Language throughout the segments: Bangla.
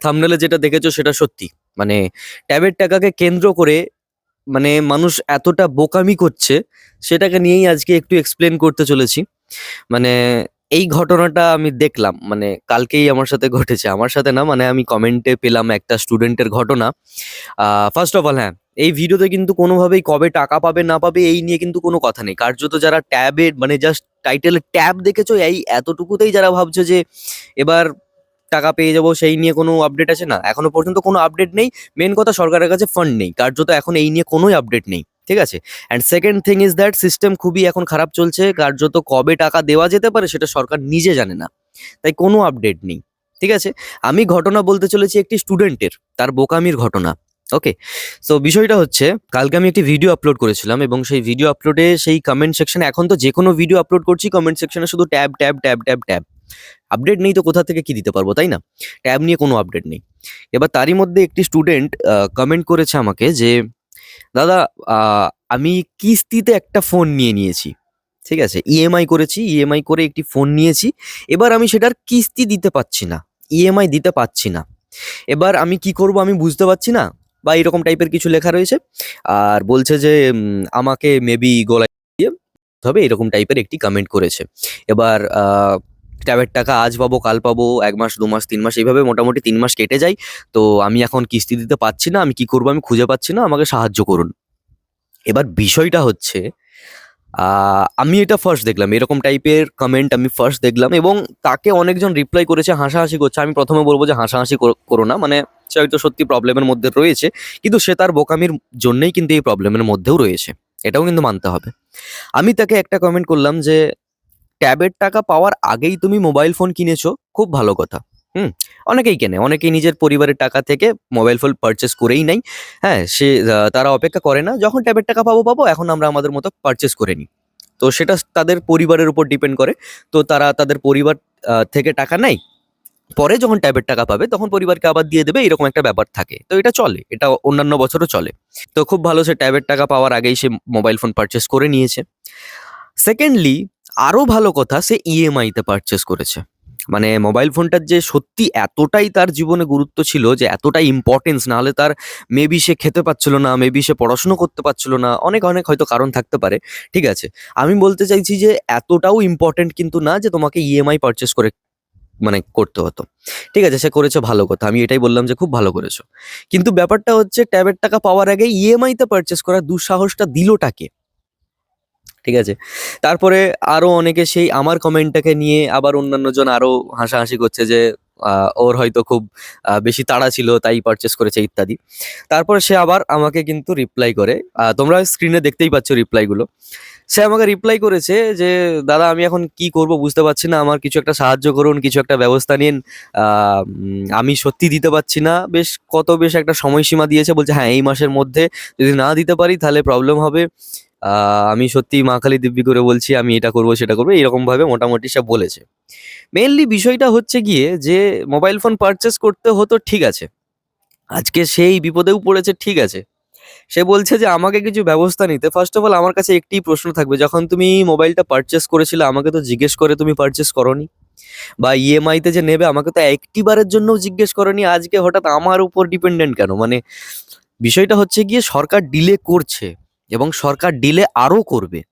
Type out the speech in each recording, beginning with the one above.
থামনেলে যেটা দেখেছ সেটা সত্যি। মানে ট্যাবের টাকাকে কেন্দ্র করে মানে মানুষ এতটা বোকামি করছে, সেটাকে নিয়েই আজকে একটু এক্সপ্লেন করতে চলেছি। মানে এই ঘটনাটা আমি দেখলাম মানে কালকেই আমার সাথে ঘটেছে। আমার সাথে না মানে আমি কমেন্টে পেলাম একটা স্টুডেন্টের ঘটনা। ফার্স্ট অফ অল হ্যাঁ এই ভিডিওতে কিন্তু কোনোভাবেই কবে টাকা পাবে, না পাবে, এই নিয়ে কিন্তু কোনো কথা নেই। কার্যত যারা ট্যাবের মানে জাস্ট টাইটেলে ট্যাব দেখেছ, এই এতটুকুতেই যারা ভাবছ যে এবার টাকা পেয়ে যাব, সেই নিয়ে কোনো আপডেট আছে না? এখনও পর্যন্ত কোনো আপডেট নেই। মেন কথা সরকারের কাছে ফান্ড নেই। কার্যত এখন এই নিয়ে কোনোই আপডেট নেই। ঠিক আছে? And second thing is that system খুবই এখন খারাপ চলছে। কার্যত কবে টাকা দেওয়া যেতে পারে সেটা সরকার নিজে জানে না। তাই কোনো আপডেট নেই। ঠিক আছে? আমি ঘটনা বলতে চলেছি একটি স্টুডেন্টের তার বোকামির ঘটনা। ওকে সো বিষয়টা হচ্ছে, কালকে আমি একটি ভিডিও আপলোড করেছিলাম এবং সেই ভিডিও আপলোডে সেই কমেন্ট সেকশনে এখন তো যে কোনো ভিডিও আপলোড করছি কমেন্ট সেকশনে শুধু tab tab tab tab tab update নেই তো কোথা থেকে কি দিতে পারব, তাই না? ট্যাব নিয়ে কোনো আপডেট নেই। এবার তারই মধ্যে একটি স্টুডেন্ট কমেন্ট করেছে আমাকে যে, দাদা আমি কিস্তিতে একটা ফোন নিয়ে নিয়েছি, ঠিক আছে? ইএমআই করেছি ইএমআই করে একটি ফোন নিয়েছি। এবার আমি সেটার কিস্তি দিতে পারছি না ইএমআই দিতে পারছি না। এবার আমি কি করব আমি বুঝতে পারছি না। বা এরকম টাইপের কিছু লেখা রয়েছে। আর বলছে যে আমাকে মেবি গলায় দিয়ে হবে, এরকম টাইপের একটি কমেন্ট করেছে। এবার ট্যাবের টাকা আজ পাবো, কাল পাবো, এক মাস, দু মাস, তিন মাস, এইভাবে মোটামুটি তিন মাস কেটে যায়। তো আমি এখন কিস্তি দিতে পারছি না, আমি কি করব আমি খুঁজে পাচ্ছি না, আমাকে সাহায্য করুন। এবার বিষয়টা হচ্ছে আমি এটা ফার্স্ট দেখলাম, এরকম টাইপের কমেন্ট আমি ফার্স্ট দেখলাম এবং তাকে অনেকজন রিপ্লাই করেছে, হাসাহাসি করছে। আমি প্রথমে বলব যে হাসাহাসি করো- করো না মানে সে হয়তো সত্যি প্রবলেমের মধ্যে রয়েছে, কিন্তু সে তার বোকামির জন্যই কিন্তু এই প্রবলেমের মধ্যেও রয়েছে। এটাও কিন্তু মানতে হবে। আমি তাকে একটা কমেন্ট করলাম যে ট্যাবের টাকা পাওয়ার আগেই তুমি মোবাইল ফোন কিনেছো, খুব ভালো কথা। হুম, অনেকেই কেনে, অনেকেই নিজের পরিবারের টাকা থেকে মোবাইল ফোন পারচেস করেই নেয়। হ্যাঁ সে তারা অপেক্ষা করে না, যখন ট্যাবের টাকা পাবো পাবো, এখন আমরা আমাদের মতো পারচেস করে নিই। তো সেটা তাদের পরিবারের উপর ডিপেন্ড করে। তো তারা তাদের পরিবার থেকে টাকা নেয়। পরে যখন ট্যাবের টাকা পাবে, তখন পরিবারকে আবার দিয়ে দেবে, এরকম একটা ব্যাপার থাকে। তো এটা চলে, এটা অন্যান্য বছরও চলে। তো খুব ভালো সে ট্যাবের টাকা পাওয়ার আগেই সে মোবাইল ফোন পারচেস করে নিয়েছে। সেকেন্ডলি আরও ভালো কথা, সে ইএমআইতে পারচেস করেছে। মানে মোবাইল ফোনটার যে সত্যি এতটাই তার জীবনে গুরুত্ব ছিল যে এতটাই ইম্পর্টেন্স না হলে তার মেবি সে খেতে পাচ্ছিল না মেবি সে পড়াশুনো করতে পারছিল না, অনেক অনেক হয়তো কারণ থাকতে পারে। ঠিক আছে, আমি বলতে চাইছি যে এতটাও ইম্পর্টেন্ট কিন্তু না যে তোমাকে ইএমআই পারচেস করে মানে করতে হতো। ঠিক আছে, সে করেছে ভালো কথা, আমি এটাই বললাম যে খুব ভালো করেছ। কিন্তু ব্যাপারটা হচ্ছে, ট্যাবের টাকা পাওয়ার আগে ইএমআইতে পারচেস করার দুঃসাহসটা দিলটাকে ঠিক আছে? তারপরে আরও অনেকে সেই আমার কমেন্টটাকে নিয়ে আবার অন্যান্য জন আরও হাসাহাসি করছে যে ওর হয়তো খুব বেশি তাড়া ছিল, তাই পারচেস করেছে ইত্যাদি। তারপরে সে আবার আমাকে কিন্তু রিপ্লাই করে। তোমরা স্ক্রিনে দেখতেই পাচ্ছ রিপ্লাইগুলো সে আমাকে রিপ্লাই করেছে যে, দাদা, আমি এখন কি করব বুঝতে পারছি না। আমার কিছু একটা সাহায্য করুন, কিছু একটা ব্যবস্থা নিন। আমি সত্যি দিতে পারছি না। বেশ, কত বেশ একটা সময়সীমা দিয়েছে। বলছে হ্যাঁ এই মাসের মধ্যে যদি না দিতে পারি তাহলে প্রবলেম হবে। আমি সত্যি মা কালী দিব্যি করে বলছি, আমি এটা করব, সেটা করব। এরকম ভাবে মোটামুটি সে বলেছে। মেনলি বিষয়টা হচ্ছে গিয়ে যে মোবাইল ফোন পারচেস করতে হতো ঠিক আছে। আজকে সেই বিপদেও পড়েছে, ঠিক আছে। সে বলছে যে, আমাকে কিছু ব্যবস্থা নিতে। ফার্স্ট অফ অল আমার কাছে একটি প্রশ্ন থাকবে। যখন তুমি মোবাইলটা পারচেস করেছিলে, আমাকে তো জিজ্ঞেস করে তুমি পারচেস করনি। বা ইএমআইতে যে নেবে, আমাকে তো একটি বারের জন্যও জিজ্ঞেস করনি। আজকে হঠাৎ আমার উপর ডিপেন্ডেন্ট কেন? মানে বিষয়টা হচ্ছে গিয়ে সরকার ডিলে করছে। এবং সরকার ডিলে আরও করবে।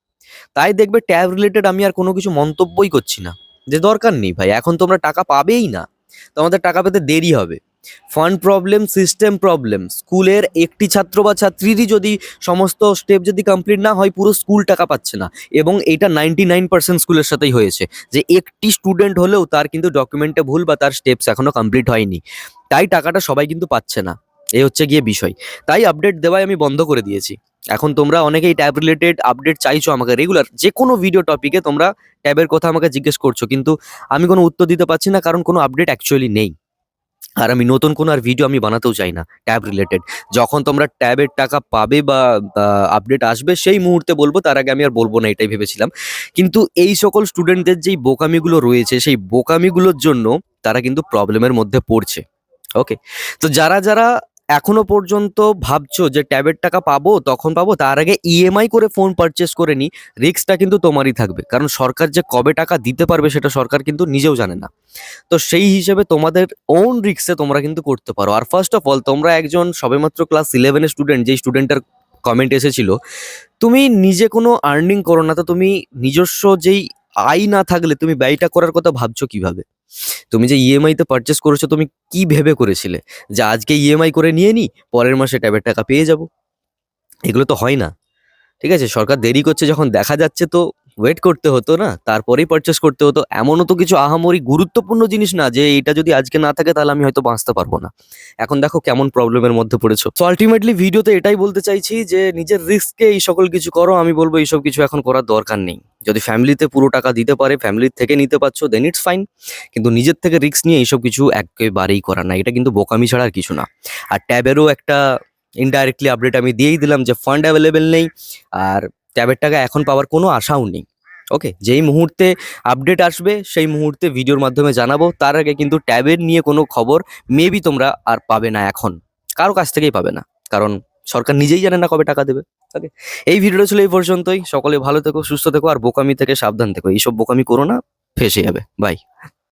তাই দেখবে ট্যাব রিলেটেড আমি আর কোনো কিছু মন্তব্যই করছি না। যে দরকার নেই ভাই, এখন তোমরা টাকা পাবেই না। তোমাদের টাকা পেতে দেরি হবে। ফান্ড প্রবলেম সিস্টেম প্রবলেম স্কুলের একটি ছাত্র বা ছাত্রীরই যদি সমস্ত স্টেপ যদি কমপ্লিট না হয়, পুরো স্কুল টাকা পাচ্ছে না। এবং এটা নাইনটি নাইন পার্সেন্ট স্কুলের সাথেই হয়েছে। যে একটি স্টুডেন্ট হলেও তার কিন্তু ডকুমেন্টে ভুল বা তার স্টেপস এখনও কমপ্লিট হয়নি। তাই টাকাটা সবাই কিন্তু পাচ্ছে না। এই হচ্ছে গিয়ে বিষয়। তাই আপডেট দেওয়াই আমি বন্ধ করে দিয়েছি। এখন তোমরা অনেকেই ট্যাব রিলেটেড আপডেট চাইছো আমাকে রেগুলার যে কোনো ভিডিও টপিকে তোমরা ট্যাবের কথা আমাকে জিজ্ঞেস করছ, কিন্তু আমি কোনো উত্তর দিতে পারছি না, কারণ কোনো আপডেট অ্যাকচুয়ালি নেই। আর আমি নতুন কোনো আর ভিডিও আমি বানাতেও চাই না ট্যাব রিলেটেড যখন তোমরা ট্যাবের টাকা পাবে বা আপডেট আসবে, সেই মুহূর্তে বলব, তার আগে আমি আর বলব না, এটাই ভেবেছিলাম। কিন্তু এই সকল স্টুডেন্টদের যেই বোকামিগুলো রয়েছে, সেই বোকামিগুলোর জন্য তারা কিন্তু প্রবলেমের মধ্যে পড়ছে। ওকে তো যারা যারা এখনও পর্যন্ত ভাবছ যে ট্যাবের টাকা পাবো, তখন পাবো? তার আগে ইএমআই করে ফোন পারচেস করে নি। রিস্কটা কিন্তু তোমারই থাকবে। কারণ সরকার যে কবে টাকা দিতে পারবে সেটা সরকার কিন্তু নিজেও জানে না। তো সেই হিসেবে তোমাদের ওন রিক্সে তোমরা কিন্তু করতে পারো। আর ফার্স্ট অফ অল তোমরা একজন সবেমাত্র ক্লাস ইলেভেনের স্টুডেন্ট যেই স্টুডেন্টের কমেন্ট এসেছিল, তুমি নিজে কোনো আর্নিং করো না। তো তুমি নিজস্ব যেই আয় না থাকলে তুমি ব্যয়টা করার কথা ভাবছ কীভাবে? তুমি যে ইএমআই তে পারচেস করেছ, তুমি কি ভেবে করেছিলে? যে আজকে ইএমআই করে নিয়ে নি, পরের মাসে ট্যাবের টাকা পেয়ে যাব। এগুলো তো হয় না। ঠিক আছে? সরকার দেরি করছে, যখন দেখা যাচ্ছে তো ওয়েট করতে হতো না, তারপরেই পারচেস করতে হতো। এমনও তো কিছু আহামরি গুরুত্বপূর্ণ জিনিস না যে এটা যদি আজকে না থাকে তাহলে আমি হয়তো বাঁচতে পারব না। এখন দেখো কেমন প্রবলেমের মধ্যে পড়েছো। তো আলটিমেটলি ভিডিওতে এটাই বলতে চাইছি যে নিজের রিস্কে এই সকল কিছু করো, আমি বলব এইসব কিছু এখন করার দরকার নেই। যদি ফ্যামিলিতে পুরো টাকা দিতে পারে ফ্যামিলির থেকে নিতে পারছ দেন ইটস ফাইন কিন্তু নিজের থেকে রিস্ক নিয়ে এইসব কিছু একেবারেই করার না। এটা কিন্তু বোকামি ছাড়া আর কিছু না। আর ট্যাবেরও একটা ইনডাইরেক্টলি আপডেট আমি দিয়েই দিলাম যে ফান্ড অ্যাভেলেবেল নেই। আর ট্যাবের টাকা এখন পাওয়ার কোনো আশাও নেই। ওকে যেই মুহূর্তে আপডেট আসবে, সেই মুহূর্তে ভিডিওর মাধ্যমে জানাব। তার আগে কিন্তু ট্যাবের নিয়ে কোনো খবর মেবি তোমরা আর পাবে না এখন। কারও কাছ থেকেই পাবে না। কারণ সরকার নিজেই জানে না কবে টাকা দেবে। ওকে এই ভিডিওটা ছিল এই পর্যন্তই। সকলে ভালো থেকো, সুস্থ থেকো, আর বোকামি থেকে সাবধান থেকো। এইসব বোকামি করো না, ফেসে যাবে। বাই